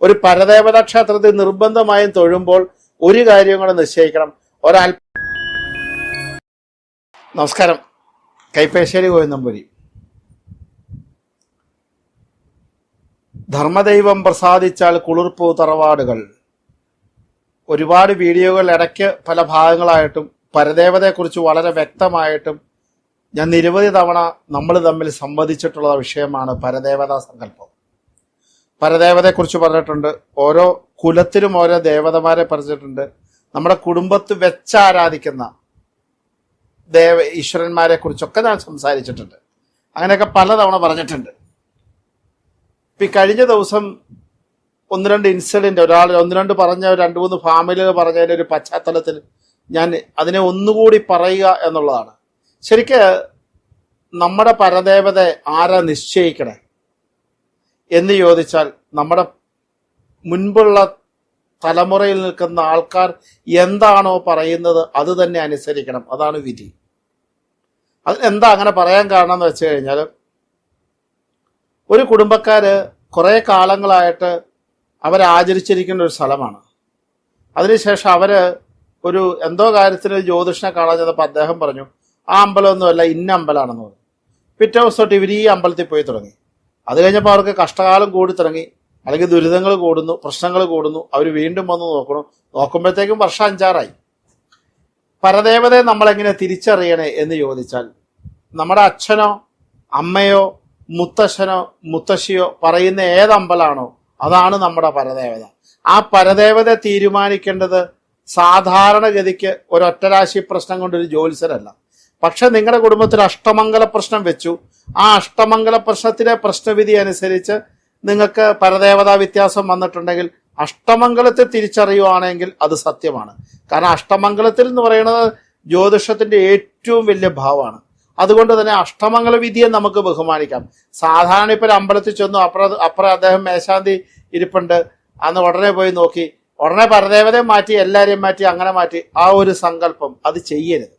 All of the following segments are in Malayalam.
ഒരു പരദേവതാ ക്ഷേത്രത്തിൽ നിർബന്ധമായും തൊഴുമ്പോൾ ഒരു കാര്യം കൂടെ നിശ്ചയിക്കണം. ഒരാൽ നമസ്കാരം. കൈപ്പേശ്ശേരി ഗോവിന്ദമ്പുരി ധർമ്മദൈവം പ്രസാദിച്ചാൽ കുളിർപ്പൂ തറവാടുകൾ. ഒരുപാട് വീഡിയോകൾ ഇടയ്ക്ക് പല ഭാഗങ്ങളായിട്ടും പരദേവതയെക്കുറിച്ച് വളരെ വ്യക്തമായിട്ടും ഞാൻ നിരവധി തവണ നമ്മൾ തമ്മിൽ സംവദിച്ചിട്ടുള്ള വിഷയമാണ് പരദേവതാ സങ്കല്പം. പരദേവതയെക്കുറിച്ച് പറഞ്ഞിട്ടുണ്ട്. ഓരോ കുലത്തിലും ഓരോ ദേവതമാരെ പറഞ്ഞിട്ടുണ്ട്. നമ്മുടെ കുടുംബത്ത് വെച്ച് ആരാധിക്കുന്ന ദേവ ഈശ്വരന്മാരെ കുറിച്ചൊക്കെ ഞാൻ സംസാരിച്ചിട്ടുണ്ട്. അങ്ങനെയൊക്കെ പലതവണ പറഞ്ഞിട്ടുണ്ട്. ഇപ്പൊ ഈ കഴിഞ്ഞ ദിവസം ഒന്ന് രണ്ട് ഇൻസിഡന്റ് ഒരാൾ ഒന്ന് രണ്ട് പറഞ്ഞ രണ്ട് മൂന്ന് ഫാമിലികൾ പറഞ്ഞതിന്റെ ഒരു പശ്ചാത്തലത്തിൽ ഞാൻ അതിനെ ഒന്നുകൂടി പറയുക എന്നുള്ളതാണ്. ശരിക്ക് നമ്മുടെ പരദേവത ആരാ നിശ്ചയിക്കണേ? എന്ന് ചോദിച്ചാൽ നമ്മുടെ മുൻപുള്ള തലമുറയിൽ നിൽക്കുന്ന ആൾക്കാർ എന്താണോ പറയുന്നത് അത് തന്നെ അനുസരിക്കണം. അതാണ് വിധി. അത് എന്താ അങ്ങനെ പറയാൻ കാരണം എന്ന് വെച്ച് കഴിഞ്ഞാൽ ഒരു കുടുംബക്കാര് കുറെ കാലങ്ങളായിട്ട് അവരാചരിച്ചിരിക്കുന്ന ഒരു സ്ഥലമാണ്. അതിനുശേഷം അവർ ഒരു എന്തോ കാര്യത്തിന് ജ്യോതിഷനെ കാണാൻ ചെന്നപ്പോൾ അദ്ദേഹം പറഞ്ഞു ആ അമ്പലമൊന്നുമല്ല ഇന്ന അമ്പലമാണെന്ന് പറഞ്ഞു. പിറ്റേ ദിവസം തൊട്ട് ഇവർ ഈ അമ്പലത്തിൽ പോയി തുടങ്ങി. അത് കഴിഞ്ഞപ്പോൾ അവർക്ക് കഷ്ടകാലം കൂടി തുടങ്ങി. അല്ലെങ്കിൽ ദുരിതങ്ങൾ കൂടുന്നു പ്രശ്നങ്ങൾ കൂടുന്നു. അവർ വീണ്ടും വന്ന് നോക്കണം. നോക്കുമ്പോഴത്തേക്കും വർഷം അഞ്ചാറായി. പരദേവതയെ നമ്മളെങ്ങനെ തിരിച്ചറിയണേ എന്ന് ചോദിച്ചാൽ നമ്മുടെ അച്ഛനോ അമ്മയോ മുത്തശ്ശനോ മുത്തശ്ശിയോ പറയുന്ന ഏതമ്പലാണോ അതാണ് നമ്മുടെ പരദേവത. ആ പരദേവത തീരുമാനിക്കേണ്ടത് സാധാരണഗതിക്ക് ഒരൊറ്റരാശി പ്രശ്നം കൊണ്ടൊരു ജ്യോത്സ്യരല്ല. പക്ഷെ നിങ്ങളുടെ കുടുംബത്തിൽ അഷ്ടമംഗല പ്രശ്നം വെച്ചു. ആ അഷ്ടമംഗല പ്രശ്നത്തിലെ പ്രശ്നവിധി അനുസരിച്ച് നിങ്ങൾക്ക് പരദേവതാ വ്യത്യാസം വന്നിട്ടുണ്ടെങ്കിൽ അഷ്ടമംഗലത്തെ തിരിച്ചറിയുവാണെങ്കിൽ അത് സത്യമാണ്. കാരണം അഷ്ടമംഗലത്തിൽ എന്ന് പറയുന്നത് ജ്യോതിഷത്തിന്റെ ഏറ്റവും വലിയ ഭാവമാണ്. അതുകൊണ്ട് തന്നെ അഷ്ടമംഗല വിധിയെ നമുക്ക് ബഹുമാനിക്കാം. സാധാരണ ഇപ്പോൾ അമ്പലത്തിൽ ചെന്നു അപ്പുറം അപ്പുറം അദ്ദേഹം മേശാന്തി ഇരിപ്പുണ്ട്. അന്ന് ഉടനെ പോയി നോക്കി. ഉടനെ പരദേവതയെ മാറ്റി എല്ലാവരെയും മാറ്റി അങ്ങനെ മാറ്റി ആ ഒരു സങ്കല്പം അത് ചെയ്യരുത്.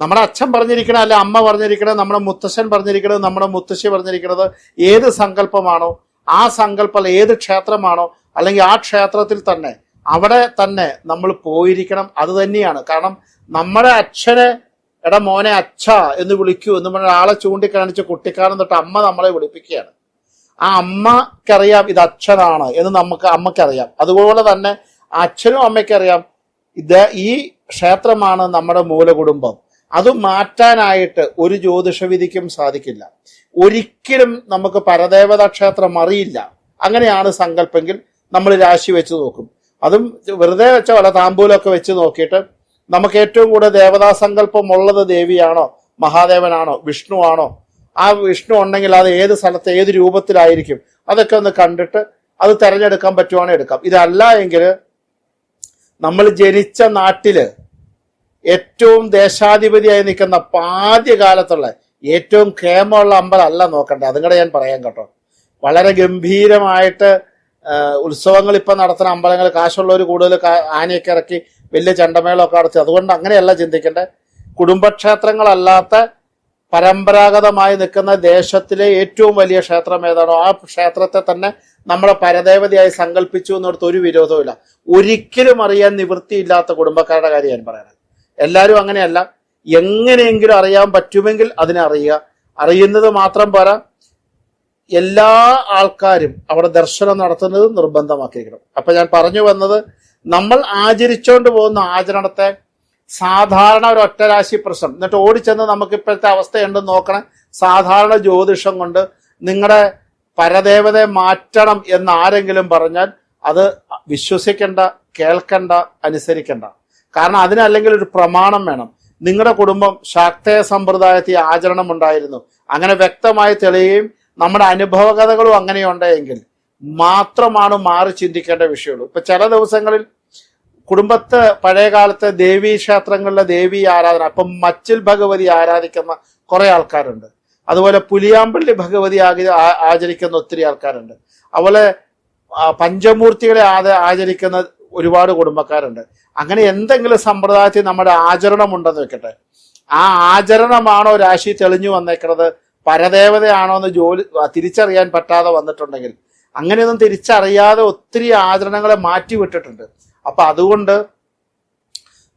നമ്മുടെ അച്ഛൻ പറഞ്ഞിരിക്കണത് അല്ലെ അമ്മ പറഞ്ഞിരിക്കണത് നമ്മുടെ മുത്തശ്ശൻ പറഞ്ഞിരിക്കണത് നമ്മുടെ മുത്തശ്ശി പറഞ്ഞിരിക്കുന്നത് ഏത് സങ്കല്പമാണോ ആ സങ്കല്പം ഏത് ക്ഷേത്രമാണോ അല്ലെങ്കിൽ ആ ക്ഷേത്രത്തിൽ തന്നെ അവിടെ തന്നെ നമ്മൾ പോയിരിക്കണം. അത് തന്നെയാണ്. കാരണം നമ്മുടെ അച്ഛനെ എടാ മോനെ അച്ഛ എന്ന് വിളിക്കൂ എന്ന് പറഞ്ഞ ആളെ ചൂണ്ടിക്കാണിച്ച് കുട്ടിക്കാലം തൊട്ട് അമ്മ നമ്മളെ വിളിപ്പിക്കുകയാണ്. ആ അമ്മക്കറിയാം ഇത് അച്ഛനാണ് എന്ന് നമുക്ക് അമ്മക്കറിയാം. അതുപോലെ തന്നെ അച്ഛനും അമ്മയ്ക്കറിയാം ഇത് ഈ ക്ഷേത്രമാണ് നമ്മുടെ മൂലകുടുംബം. അത് മാറ്റാനായിട്ട് ഒരു ജ്യോതിഷവിധിക്കും സാധിക്കില്ല. ഒരിക്കലും നമുക്ക് പരദേവതാ ക്ഷേത്രം അറിയില്ല. അങ്ങനെയാണ് സങ്കല്പെങ്കിൽ നമ്മൾ രാശി വെച്ച് നോക്കും. അതും വെറുതെ വെച്ച വല്ല താമ്പൂലൊക്കെ വെച്ച് നോക്കിയിട്ട് നമുക്ക് ഏറ്റവും കൂടുതൽ ദേവതാ സങ്കല്പം ഉള്ളത് ദേവിയാണോ മഹാദേവനാണോ വിഷ്ണു ആണോ ആ വിഷ്ണു ഉണ്ടെങ്കിൽ അത് ഏത് സ്ഥലത്ത് ഏത് രൂപത്തിലായിരിക്കും? അതൊക്കെ ഒന്ന് കണ്ടിട്ട് അത് തിരഞ്ഞെടുക്കാൻ പറ്റുവാണെങ്കിൽ എടുക്കാം. ഇതല്ല എങ്കിൽ നമ്മൾ ജനിച്ച നാട്ടിൽ ഏറ്റവും ദേശാധിപതിയായി നിൽക്കുന്ന ആദ്യ കാലത്തുള്ള ഏറ്റവും കേമമുള്ള അമ്പലമല്ല നോക്കണ്ടേ? അതും കൂടെ ഞാൻ പറയാം കേട്ടോ. വളരെ ഗംഭീരമായിട്ട് ഉത്സവങ്ങൾ ഇപ്പം നടത്തുന്ന അമ്പലങ്ങൾ കാശുള്ളവർ കൂടുതൽ ആനയൊക്കെ ഇറക്കി വലിയ ചണ്ടമേളമൊക്കെ നടത്തി. അതുകൊണ്ട് അങ്ങനെയല്ല ചിന്തിക്കേണ്ടത് കുടുംബക്ഷേത്രങ്ങളല്ലാത്ത പരമ്പരാഗതമായി നിൽക്കുന്ന ദേശത്തിലെ ഏറ്റവും വലിയ ക്ഷേത്രം ഏതാണോ ആ ക്ഷേത്രത്തെ തന്നെ നമ്മളെ പരദേവതയായി സങ്കല്പിച്ചു എന്നിടത്ത് ഒരു വിരോധവുമില്ല. ഒരിക്കലും അറിയാൻ നിവൃത്തിയില്ലാത്ത കുടുംബക്കാരുടെ കാര്യം ഞാൻ പറയണത് എല്ലാവരും അങ്ങനെയല്ല. എങ്ങനെയെങ്കിലും അറിയാൻ പറ്റുമെങ്കിൽ അതിനെ അറിയുക. അറിയുന്നത് മാത്രം പോരാ. എല്ലാ ആൾക്കാരും അവിടെ ദർശനം നടത്തുന്നത് നിർബന്ധമാക്കിയിരിക്കണം. അപ്പൊ ഞാൻ പറഞ്ഞു വന്നത് നമ്മൾ ആചരിച്ചുകൊണ്ട് പോകുന്ന ആചരണത്തെ സാധാരണ ഒരു ഒറ്റരാശി പ്രശ്നം. എന്നിട്ട് ഓടിച്ചെന്ന് നമുക്ക് ഇപ്പോഴത്തെ അവസ്ഥയുണ്ടെന്ന് നോക്കണേ. സാധാരണ ജ്യോതിഷം കൊണ്ട് നിങ്ങളുടെ പരദേവതയെ മാറ്റണം എന്ന് ആരെങ്കിലും പറഞ്ഞാൽ അത് വിശ്വസിക്കേണ്ട കേൾക്കണ്ട അനുസരിക്കണ്ട. കാരണം അതിനല്ലെങ്കിൽ ഒരു പ്രമാണം വേണം. നിങ്ങളുടെ കുടുംബം ശാക്തേയ സമ്പ്രദായത്തിൽ ആചരണം ഉണ്ടായിരുന്നു അങ്ങനെ വ്യക്തമായി തെളിയുകയും നമ്മുടെ അനുഭവകഥകളും അങ്ങനെയുണ്ടെങ്കിൽ മാത്രമാണ് മാറി ചിന്തിക്കേണ്ട വിഷയമുള്ളൂ. ഇപ്പൊ ചില ദിവസങ്ങളിൽ കുടുംബത്തെ പഴയ കാലത്തെ ദേവീ ക്ഷേത്രങ്ങളിലെ ദേവി ആരാധന അപ്പം മച്ചിൽ ഭഗവതി ആരാധിക്കുന്ന കുറെ ആൾക്കാരുണ്ട്. അതുപോലെ പുലിയാമ്പള്ളി ഭഗവതി ആചരിക്കുന്ന ഒത്തിരി ആൾക്കാരുണ്ട്. അതുപോലെ പഞ്ചമൂർത്തികളെ ആചരിക്കുന്ന ഒരുപാട് കുടുംബക്കാരുണ്ട്. അങ്ങനെ എന്തെങ്കിലും സമ്പ്രദായത്തിൽ നമ്മുടെ ആചരണം ഉണ്ടെന്ന് വെക്കട്ടെ. ആ ആചരണമാണോ രാശി തെളിഞ്ഞു വന്നേക്കുന്നത് പരദേവതയാണോ എന്ന് ജോലി തിരിച്ചറിയാൻ പറ്റാതെ വന്നിട്ടുണ്ടെങ്കിൽ. അങ്ങനെയൊന്നും തിരിച്ചറിയാതെ ഒത്തിരി ആചരണങ്ങളെ മാറ്റിവിട്ടിട്ടുണ്ട്. അപ്പൊ അതുകൊണ്ട്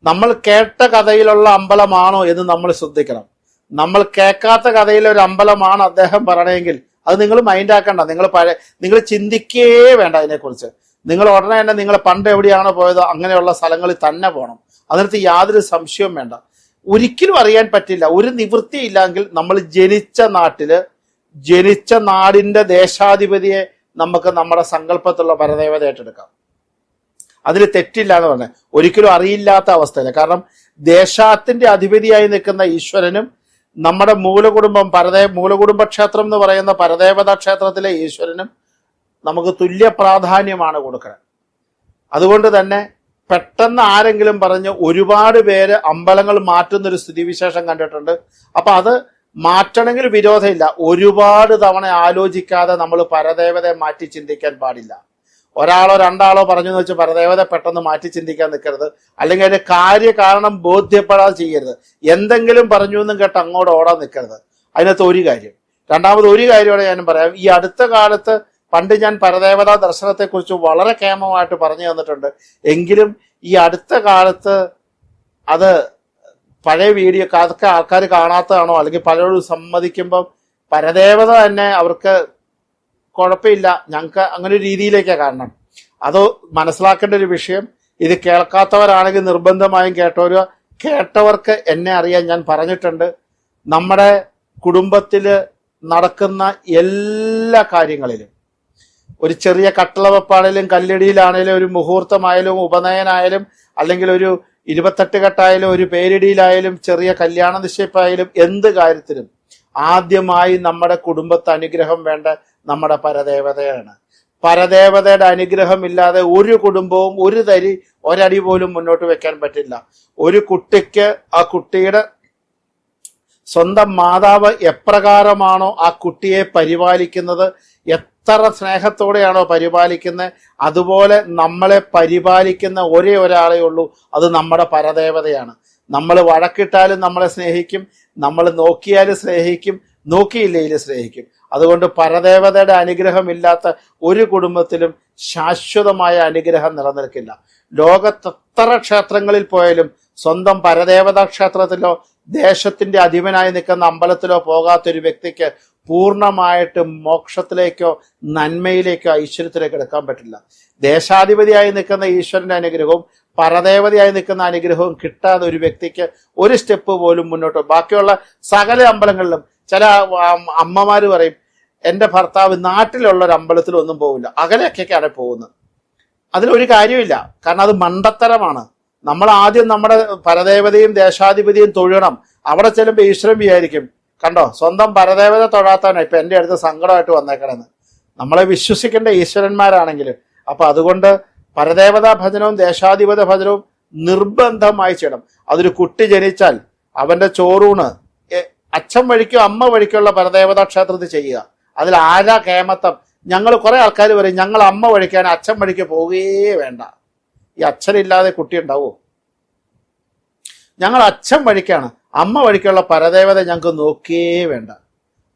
നമ്മൾ കേട്ട കഥയിലുള്ള അമ്പലമാണോ എന്ന് നമ്മൾ ശ്രദ്ധിക്കണം. നമ്മൾ കേൾക്കാത്ത കഥയിലെ ഒരു അമ്പലമാണ് അദ്ദേഹം പറയണമെങ്കിൽ അത് നിങ്ങൾ മൈൻഡ് ആക്കണ്ട. നിങ്ങൾ പഴയ നിങ്ങൾ ചിന്തിക്കേ വേണ്ട അതിനെക്കുറിച്ച്. നിങ്ങൾ ഉടനെ തന്നെ നിങ്ങൾ പണ്ട് എവിടെയാണോ പോയത് അങ്ങനെയുള്ള സ്ഥലങ്ങളിൽ തന്നെ പോകണം അതിനകത്ത് യാതൊരു സംശയവും വേണ്ട. ഒരിക്കലും അറിയാൻ പറ്റില്ല. ഒരു നിവൃത്തി ഇല്ലെങ്കിൽ നമ്മൾ ജനിച്ച നാട്ടിൽ ജനിച്ച നാടിന്റെ ദേശാധിപതിയെ നമുക്ക് നമ്മുടെ സങ്കല്പത്തിലുള്ള പരദേവത ഏറ്റെടുക്കാം. അതിൽ തെറ്റില്ല എന്ന് പറഞ്ഞത് ഒരിക്കലും അറിയില്ലാത്ത അവസ്ഥയില്ല. കാരണം ദേശാത്തിന്റെ അധിപതിയായി നിൽക്കുന്ന ഈശ്വരനും നമ്മുടെ മൂലകുടുംബം പരദേ മൂലകുടുംബ ക്ഷേത്രം എന്ന് പറയുന്ന പരദേവതാ ക്ഷേത്രത്തിലെ ഈശ്വരനും നമുക്ക് തുല്യ പ്രാധാന്യമാണ് കൊടുക്കുന്നത് അതുകൊണ്ട് തന്നെ പെട്ടെന്ന് ആരെങ്കിലും പറഞ്ഞ് ഒരുപാട് പേര് അമ്പലങ്ങൾ മാറ്റുന്ന ഒരു സ്ഥിതിവിശേഷം കണ്ടിട്ടുണ്ട്. അപ്പൊ അത് മാറ്റണമെങ്കിൽ വിരോധമില്ല. ഒരുപാട് തവണ ആലോചിക്കാതെ നമ്മൾ പരദേവതയെ മാറ്റി ചിന്തിക്കാൻ പാടില്ല. ഒരാളോ രണ്ടാളോ പറഞ്ഞു എന്ന് വെച്ച് പരദേവത പെട്ടെന്ന് മാറ്റി ചിന്തിക്കാൻ നിൽക്കരുത്. അല്ലെങ്കിൽ അതിന്റെ കാര്യകാരണം ബോധ്യപ്പെടാതെ ചെയ്യരുത്. എന്തെങ്കിലും പറഞ്ഞു എന്നും കേട്ട് അങ്ങോട്ട് ഓടാൻ നിൽക്കരുത്. അതിനകത്ത് ഒരു കാര്യം. രണ്ടാമത് ഒരു കാര്യമാണ് ഞാനും പറയാം. ഈ അടുത്ത കാലത്ത് പണ്ട് ഞാൻ പരദേവതാ ദർശനത്തെക്കുറിച്ച് വളരെ കേമമായിട്ട് പറഞ്ഞു തന്നിട്ടുണ്ട്. എങ്കിലും ഈ അടുത്ത കാലത്ത് അത് പഴയ വീഡിയോ അതൊക്കെ ആൾക്കാർ കാണാത്തതാണോ? അല്ലെങ്കിൽ പലരോടും സമ്മതിക്കുമ്പം പരദേവത തന്നെ അവർക്ക് കുഴപ്പമില്ല. ഞങ്ങൾക്ക് അങ്ങനെ ഒരു രീതിയിലേക്കാണ് കാരണം. അത് മനസ്സിലാക്കേണ്ട ഒരു വിഷയം. ഇത് കേൾക്കാത്തവരാണെങ്കിൽ നിർബന്ധമായും കേട്ടവരുക കേട്ടവർക്ക് എന്നെ അറിയാൻ ഞാൻ പറഞ്ഞിട്ടുണ്ട്. നമ്മുടെ കുടുംബത്തിൽ നടക്കുന്ന എല്ലാ കാര്യങ്ങളിലും ഒരു ചെറിയ കട്ടള വെപ്പാണേലും കല്ലടിയിലാണേലും ഒരു മുഹൂർത്തമായാലും ഉപനയനായാലും അല്ലെങ്കിൽ ഒരു ഇരുപത്തെട്ട് കെട്ടായാലും ഒരു പേരിടിയിലായാലും ചെറിയ കല്യാണ നിശ്ചയിപ്പായാലും എന്ത് കാര്യത്തിലും ആദ്യമായി നമ്മുടെ കുടുംബത്തെ അനുഗ്രഹം വേണ്ട നമ്മുടെ പരദേവതയാണ്. പരദേവതയുടെ അനുഗ്രഹം ഇല്ലാതെ ഒരു കുടുംബവും ഒരു തരി ഒരടി പോലും മുന്നോട്ട് വെക്കാൻ പറ്റില്ല. ഒരു കുട്ടിക്ക് ആ കുട്ടിയുടെ സ്വന്തം മാതാവ് എപ്രകാരമാണോ ആ കുട്ടിയെ പരിപാലിക്കുന്നത് എത്ര സ്നേഹത്തോടെയാണോ പരിപാലിക്കുന്നത് അതുപോലെ നമ്മളെ പരിപാലിക്കുന്ന ഒരേ ഒരാളേ ഉള്ളൂ. അത് നമ്മുടെ പരദേവതയാണ്. നമ്മൾ വഴക്കിട്ടാലും നമ്മളെ സ്നേഹിക്കും നമ്മൾ നോക്കിയാലും സ്നേഹിക്കും നോക്കിയില്ലെങ്കിലും സ്നേഹിക്കും. അതുകൊണ്ട് പരദേവതയുടെ അനുഗ്രഹം ഇല്ലാത്ത ഒരു കുടുംബത്തിലും ശാശ്വതമായ അനുഗ്രഹം നിലനിൽക്കില്ല. ലോകത്ത് എത്ര ക്ഷേത്രങ്ങളിൽ പോയാലും സ്വന്തം പരദേവതാ ക്ഷേത്രത്തിലോ ദേശത്തിന്റെ അധിപനായി നിൽക്കുന്ന അമ്പലത്തിലോ പോകാത്തൊരു വ്യക്തിക്ക് പൂർണമായിട്ട് മോക്ഷത്തിലേക്കോ നന്മയിലേക്കോ ഐശ്വര്യത്തിലേക്കോ എടുക്കാൻ പറ്റില്ല. ദേശാധിപതിയായി നിൽക്കുന്ന ഈശ്വരന്റെ അനുഗ്രഹവും പരദേവതയായി നിൽക്കുന്ന അനുഗ്രഹവും കിട്ടാതെ ഒരു വ്യക്തിക്ക് ഒരു സ്റ്റെപ്പ് പോലും മുന്നോട്ട് ബാക്കിയുള്ള സകല അമ്പലങ്ങളിലും ചില അമ്മമാർ പറയും എന്റെ ഭർത്താവ് നാട്ടിലുള്ള ഒരു അമ്പലത്തിലൊന്നും പോകില്ല അകലെയൊക്കെയാണ് പോകുന്നത്. അതിലൊരു കാര്യമില്ല കാരണം അത് മണ്ടത്തരമാണ്. നമ്മൾ ആദ്യം നമ്മുടെ പരദേവതയും ദേശാധിപതിയും തൊഴണം. അവിടെ ചെല്ലുമ്പോൾ ഈശ്വരൻ വിചാരിക്കും കണ്ടോ? സ്വന്തം പരദേവത തൊഴാത്തവനാ ഇപ്പൊ എന്റെ അടുത്ത് സങ്കടമായിട്ട് വന്നേക്കണെന്ന് നമ്മളെ വിശ്വസിക്കേണ്ട ഈശ്വരന്മാരാണെങ്കിൽ അപ്പൊ അതുകൊണ്ട് പരദേവതാ ഭജനവും ദേശാധിപത ഭജനവും നിർബന്ധമായി ചെയ്യണം. അതൊരു കുട്ടി ജനിച്ചാൽ അവന്റെ ചോറൂണ് അച്ഛൻ വഴിക്കോ അമ്മ വഴിക്കുള്ള പരദേവതാ ക്ഷേത്രത്തിൽ ചെയ്യുക. അതിൽ ആരാ കേമത്തം? ഞങ്ങൾ കുറെ ആൾക്കാർ പറയും ഞങ്ങൾ അമ്മ വഴിക്കാൻ അച്ഛൻ വഴിക്ക് പോവുകയേ വേണ്ട. ഈ അച്ഛനില്ലാതെ കുട്ടി ഉണ്ടാവോ? ഞങ്ങൾ അച്ഛൻ വഴിക്കാണ്. അമ്മ വഴിക്കുള്ള പരദേവത ഞങ്ങൾക്ക് നോക്കേ വേണ്ട.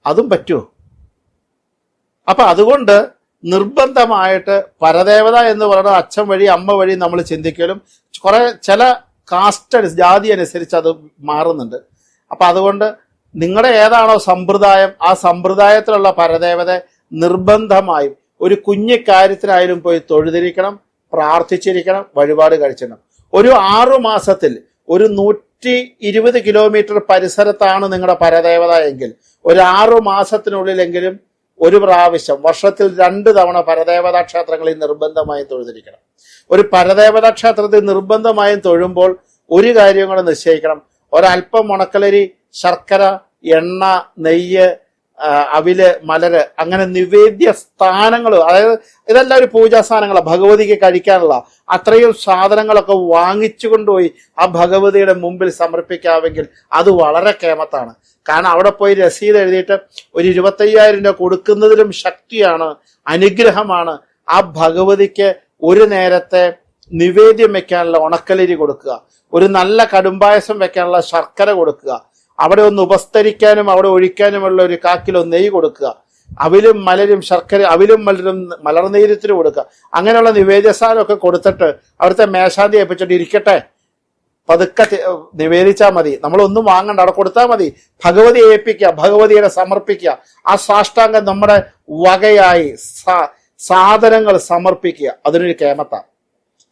അതും പറ്റുമോ അപ്പൊ അതുകൊണ്ട് നിർബന്ധമായിട്ട് പരദേവത എന്ന് പറയുന്നത് അച്ഛൻ വഴി അമ്മ വഴി നമ്മൾ ചിന്തിക്കലും. കുറെ ചില കാസ്റ്റ് ജാതി അനുസരിച്ച് അത് മാറുന്നുണ്ട്. അപ്പൊ അതുകൊണ്ട് നിങ്ങളുടെ ഏതാണോ സമ്പ്രദായം ആ സമ്പ്രദായത്തിലുള്ള പരദേവത നിർബന്ധമായും ഒരു കുഞ്ഞു കാര്യത്തിനായാലും പോയി തൊഴുതിരിക്കണം പ്രാർത്ഥിച്ചിരിക്കണം വഴിപാട് കഴിച്ചിടണം. ഒരു ആറു മാസത്തിൽ ഒരു നൂറ്റി ഇരുപത് കിലോമീറ്റർ പരിസരത്താണ് നിങ്ങളുടെ പരദേവത എങ്കിൽ ഒരു ആറു മാസത്തിനുള്ളിലെങ്കിലും ഒരു പ്രാവശ്യം വർഷത്തിൽ രണ്ട് തവണ പരദേവതാ ക്ഷേത്രങ്ങളിൽ നിർബന്ധമായും തൊഴുതിരിക്കണം. ഒരു പരദേവതാ ക്ഷേത്രത്തിൽ നിർബന്ധമായും തൊഴുമ്പോൾ ഒരു കാര്യം കൂടെ നിശ്ചയിക്കണം. ഒരല്പം ഉണക്കലരി ശർക്കര എണ്ണ നെയ്യ് അവിൽ മലര് അങ്ങനെ നിവേദ്യ സ്ഥാനങ്ങൾ അതായത് ഇതെല്ലാം ഒരു പൂജാ സ്ഥാനങ്ങളാണ് ഭഗവതിക്ക് കഴിക്കാനുള്ള. അത്രയും സാധനങ്ങളൊക്കെ വാങ്ങിച്ചു കൊണ്ടുപോയി ആ ഭഗവതിയുടെ മുമ്പിൽ സമർപ്പിക്കാമെങ്കിൽ അത് വളരെ കേമത്താണ്. കാരണം അവിടെ പോയി രസീത് എഴുതിയിട്ട് ഒരു ഇരുപത്തയ്യായിരം രൂപ കൊടുക്കുന്നതിലും ശക്തിയാണ് അനുഗ്രഹമാണ് ആ ഭഗവതിക്ക് ഒരു നേരത്തെ നിവേദ്യം വെക്കാനുള്ള ഉണക്കലരി കൊടുക്കുക. ഒരു നല്ല കടുംപായസം വെക്കാനുള്ള ശർക്കര കൊടുക്കുക. അവിടെ ഒന്ന് ഉപസ്തരിക്കാനും അവിടെ ഒഴിക്കാനുമുള്ള ഒരു കാക്കിലോ നെയ്യ് കൊടുക്കുക. അവിലും മലരും ശർക്കര അവിലും മലരും മലർനീരത്തിന് കൊടുക്കുക. അങ്ങനെയുള്ള നിവേദ്യസാരമൊക്കെ കൊടുത്തിട്ട് അവിടുത്തെ മേശാന്തി ഏൽപ്പിച്ചിട്ട് ഇരിക്കട്ടെ. പതുക്കെ നിവേദിച്ചാൽ മതി. നമ്മളൊന്നും വാങ്ങണ്ട. അവിടെ കൊടുത്താൽ മതി. ഭഗവതി ഏൽപ്പിക്കുക ഭഗവതിയുടെ സമർപ്പിക്കുക. ആ സാഷ്ടാംഗം നമ്മുടെ വകയായി സാധനങ്ങൾ സമർപ്പിക്കുക. അതിനൊരു കേമത്ത.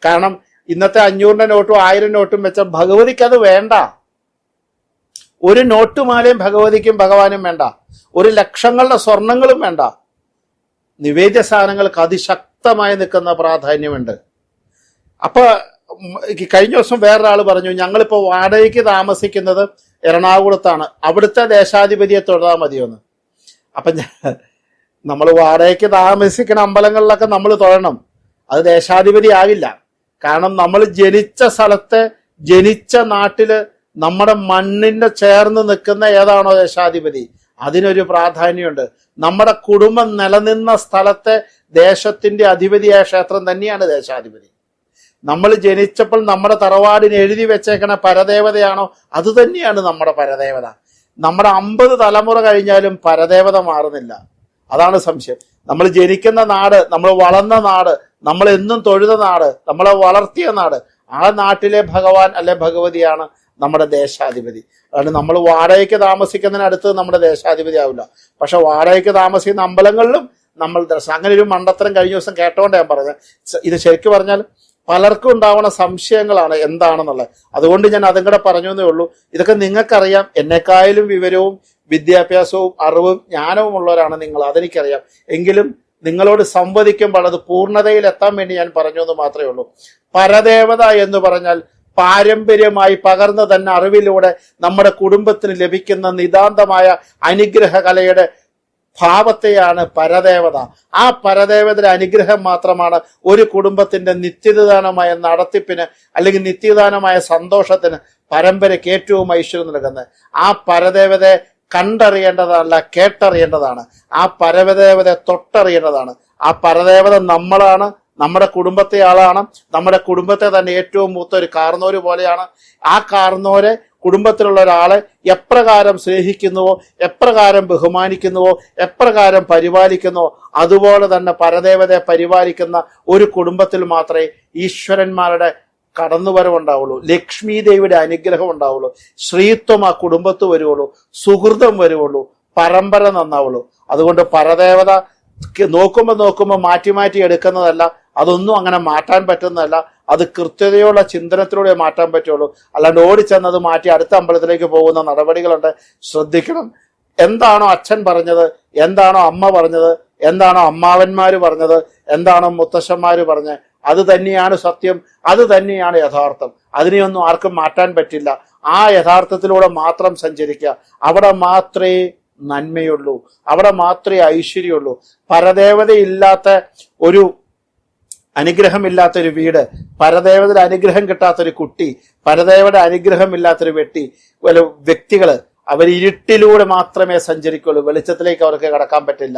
കാരണം ഇന്നത്തെ അഞ്ഞൂറിന്റെ നോട്ടും ആയിരം നോട്ടും വെച്ച ഭഗവതിക്ക് അത് വേണ്ട. ഒരു നോട്ടുമാലയും ഭഗവതിക്കും ഭഗവാനും വേണ്ട. ഒരു ലക്ഷങ്ങളുടെ സ്വർണങ്ങളും വേണ്ട. നിവേദ്യ സാധനങ്ങൾക്ക് അതിശക്തമായി നിൽക്കുന്ന പ്രാധാന്യമുണ്ട്. അപ്പൊ കഴിഞ്ഞ ദിവസം വേറൊരാൾ പറഞ്ഞു ഞങ്ങളിപ്പോ വാടകയ്ക്ക് താമസിക്കുന്നത് എറണാകുളത്താണ്. അവിടുത്തെ ദേശാധിപതിയെ തൊഴുതാൽ മതിയോന്ന്. അപ്പൊ നമ്മൾ വാടകയ്ക്ക് താമസിക്കുന്ന അമ്പലങ്ങളിലൊക്കെ നമ്മൾ തൊഴണം അത് ദേശാധിപതി ആകില്ല. കാരണം നമ്മൾ ജനിച്ച സ്ഥലത്തെ ജനിച്ച നാട്ടിൽ നമ്മുടെ മണ്ണിന്റെ ചേർന്ന് നിൽക്കുന്ന ഏതാണോ ദേശാധിപതി? അതിനൊരു പ്രാധാന്യമുണ്ട്. നമ്മുടെ കുടുംബം നിലനിന്ന സ്ഥലത്തെ ദേശത്തിന്റെ അധിപതിയായ ക്ഷേത്രം തന്നെയാണ് ദേശാധിപതി. നമ്മൾ ജനിച്ചപ്പോൾ നമ്മുടെ തറവാടിന് എഴുതി വെച്ചേക്കണ പരദേവതയാണോ? അത് തന്നെയാണ് നമ്മുടെ പരദേവത. നമ്മുടെ അമ്പത് തലമുറ കഴിഞ്ഞാലും പരദേവത മാറുന്നില്ല. അതാണ് സംശയം. നമ്മൾ ജനിക്കുന്ന നാട് നമ്മൾ വളർന്ന നാട് നമ്മൾ എന്നും തൊഴുത നാട് നമ്മളെ വളർത്തിയ നാട് ആ നാട്ടിലെ ഭഗവാൻ അല്ലെ ഭഗവതിയാണ് നമ്മുടെ ദേശാധിപതി. അതാണ് നമ്മൾ വാടകയ്ക്ക് താമസിക്കുന്നതിനടുത്ത് നമ്മുടെ ദേശാധിപതി ആവില്ല. പക്ഷെ വാടകയ്ക്ക് താമസിക്കുന്ന അമ്പലങ്ങളിലും നമ്മൾ ദർശനം അങ്ങനെ ഒരു മണ്ടത്തരം കഴിഞ്ഞ ദിവസം കേട്ടോണ്ട് ഞാൻ പറഞ്ഞത് ഇത് ശരിക്കും പറഞ്ഞാൽ പലർക്കും ഉണ്ടാവുന്ന സംശയങ്ങളാണ് എന്താണെന്നുള്ളത്. അതുകൊണ്ട് ഞാൻ അതും കൂടെ പറഞ്ഞു എന്നേ ഉള്ളൂ. ഇതൊക്കെ നിങ്ങൾക്കറിയാം. എന്നെക്കായാലും വിവരവും വിദ്യാഭ്യാസവും അറിവും ജ്ഞാനവും ഉള്ളവരാണ് നിങ്ങൾ. അതെനിക്കറിയാം. എങ്കിലും നിങ്ങളോട് സംവദിക്കുമ്പോൾ അത് പൂർണതയിൽ എത്താൻ വേണ്ടി ഞാൻ പറഞ്ഞു എന്ന് മാത്രമേ ഉള്ളൂ. പരദേവത എന്ന് പറഞ്ഞാൽ പാരമ്പര്യമായി പകർന്ന തന്നെ അറിവിലൂടെ നമ്മുടെ കുടുംബത്തിന് ലഭിക്കുന്ന നിതാന്തമായ അനുഗ്രഹ കലയുടെ ഭാവത്തെയാണ് പരദേവത. ആ പരദേവതയുടെ അനുഗ്രഹം മാത്രമാണ് ഒരു കുടുംബത്തിന്റെ നിത്യദാനമായ നടത്തിപ്പിന് അല്ലെങ്കിൽ നിത്യദാനമായ സന്തോഷത്തിന് പരമ്പരയ്ക്ക് ഏറ്റവും ഐശ്വര്യം നൽകുന്നത്. ആ പരദേവതയെ കണ്ടറിയേണ്ടതല്ല കേട്ടറിയേണ്ടതാണ്. ആ പരദേവതയെ തൊട്ടറിയേണ്ടതാണ്. ആ പരദേവത നമ്മളാണ് നമ്മുടെ കുടുംബത്തെ ആളാണ് നമ്മുടെ കുടുംബത്തെ തന്നെ ഏറ്റവും മൂത്ത ഒരു കാർന്നോര് പോലെയാണ്. ആ കാർന്നോരെ കുടുംബത്തിലുള്ള ഒരാളെ എപ്രകാരം സ്നേഹിക്കുന്നുവോ എപ്രകാരം ബഹുമാനിക്കുന്നുവോ എപ്രകാരം പരിപാലിക്കുന്നുവോ അതുപോലെ തന്നെ പരദേവതയെ പരിപാലിക്കുന്ന ഒരു കുടുംബത്തിൽ മാത്രമേ ഈശ്വരന്മാരുടെ കടന്നുവരവുണ്ടാവുള്ളൂ ലക്ഷ്മി ദേവിയുടെ അനുഗ്രഹം ഉണ്ടാവുള്ളൂ. ശ്രീത്വം ആ കുടുംബത്ത് വരുവുള്ളൂ. സുഹൃതം വരുവുള്ളൂ. പരമ്പര നന്നാവുള്ളൂ. അതുകൊണ്ട് പരദേവത നോക്കുമ്പോൾ നോക്കുമ്പോൾ മാറ്റി മാറ്റി എടുക്കുന്നതല്ല അതൊന്നും അങ്ങനെ മാറ്റാൻ പറ്റുന്നതല്ല. അത് കൃത്യതയുള്ള ചിന്തനത്തിലൂടെ മാറ്റാൻ പറ്റുള്ളൂ. അല്ലാണ്ട് ഓടിച്ചെന്നത് മാറ്റി അടുത്ത അമ്പലത്തിലേക്ക് പോകുന്ന നടപടികളുണ്ട്. ശ്രദ്ധിക്കണം. എന്താണോ അച്ഛൻ പറഞ്ഞത് എന്താണോ അമ്മ പറഞ്ഞത് എന്താണോ അമ്മാവന്മാർ പറഞ്ഞത് എന്താണോ മുത്തശ്ശന്മാർ പറഞ്ഞത് അത് തന്നെയാണ് സത്യം അത് തന്നെയാണ് യഥാർത്ഥം. അതിനെയൊന്നും ആർക്കും മാറ്റാൻ പറ്റില്ല. ആ യഥാർത്ഥത്തിലൂടെ മാത്രം സഞ്ചരിക്കുക. അവിടെ മാത്രമേ നന്മയുള്ളൂ. അവിടെ മാത്രമേ ഐശ്വര്യമുള്ളൂ. പരദേവതയില്ലാത്ത ഒരു അനുഗ്രഹമില്ലാത്ത ഒരു വീട് പരദേവതയുടെ അനുഗ്രഹം കിട്ടാത്തൊരു കുട്ടി പരദേവയുടെ അനുഗ്രഹമില്ലാത്തൊരു വ്യക്തി വല്ല വ്യക്തികൾ അവർ ഇരുട്ടിലൂടെ മാത്രമേ സഞ്ചരിക്കുള്ളൂ വെളിച്ചത്തിലേക്ക് അവർക്ക് കടക്കാൻ പറ്റില്ല.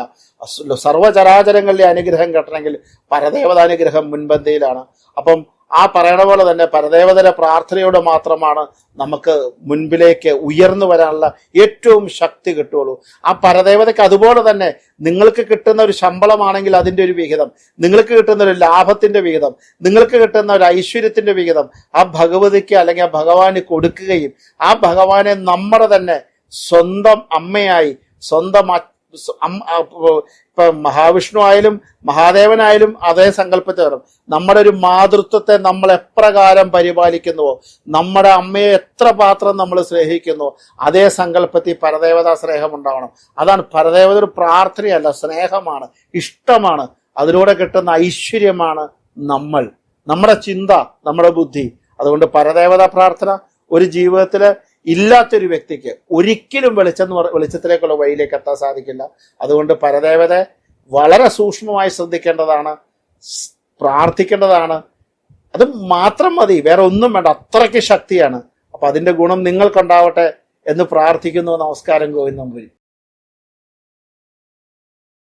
സർവചരാചരങ്ങളിലെ അനുഗ്രഹം കിട്ടണമെങ്കിൽ പരദേവത അനുഗ്രഹം മുൻപന്തിയിലാണ്. അപ്പം ആ പറയണ പോലെ തന്നെ പരദേവതയുടെ പ്രാർത്ഥനയോടെ മാത്രമാണ് നമുക്ക് മുൻപിലേക്ക് ഉയർന്നു വരാനുള്ള ഏറ്റവും ശക്തി കിട്ടുള്ളൂ ആ പരദേവതയ്ക്ക് അതുപോലെ തന്നെ നിങ്ങൾക്ക് കിട്ടുന്ന ഒരു ശമ്പളമാണെങ്കിൽ അതിന്റെ ഒരു വിഹിതം നിങ്ങൾക്ക് കിട്ടുന്ന ഒരു ലാഭത്തിന്റെ വിഹിതം നിങ്ങൾക്ക് കിട്ടുന്ന ഒരു ഐശ്വര്യത്തിന്റെ വിഹിതം ആ ഭഗവതിക്ക് അല്ലെങ്കിൽ ആ ഭഗവാന് കൊടുക്കുകയും ആ ഭഗവാനെ നമ്മുടെ തന്നെ സ്വന്തം അമ്മയായി സ്വന്തം ഇപ്പൊ മഹാവിഷ്ണു ആയാലും മഹാദേവനായാലും അതേ സങ്കല്പത്തിൽ വരും നമ്മുടെ ഒരു മാതൃത്വത്തെ നമ്മൾ എപ്രകാരം പരിപാലിക്കുന്നുവോ? നമ്മുടെ അമ്മയെ എത്ര പാത്രം നമ്മൾ സ്നേഹിക്കുന്നുവോ? അതേ സങ്കല്പത്തിൽ പരദേവതാ സ്നേഹം ഉണ്ടാവണം. അതാണ് പരദേവത ഒരു പ്രാർത്ഥനയല്ല സ്നേഹമാണ് ഇഷ്ടമാണ്. അതിലൂടെ കിട്ടുന്ന ഐശ്വര്യമാണ് നമ്മൾ. നമ്മുടെ ചിന്ത നമ്മുടെ ബുദ്ധി. അതുകൊണ്ട് പരദേവതാ പ്രാർത്ഥന ഒരു ജീവിതത്തിൽ ഇല്ലാത്തൊരു വ്യക്തിക്ക് ഒരിക്കലും വെളിച്ചം വെളിച്ചത്തിലേക്കുള്ള വഴിയിലേക്ക് എത്താൻ സാധിക്കില്ല. അതുകൊണ്ട് പരദേവതയെ വളരെ സൂക്ഷ്മമായി ശ്രദ്ധിക്കേണ്ടതാണ് പ്രാർത്ഥിക്കേണ്ടതാണ്. അത് മാത്രം മതി വേറെ ഒന്നും വേണ്ട അത്രയ്ക്ക് ശക്തിയാണ്. അപ്പൊ അതിന്റെ ഗുണം നിങ്ങൾക്കുണ്ടാവട്ടെ എന്ന് പ്രാർത്ഥിക്കുന്നു. നമസ്കാരം ഗോവിന്ദം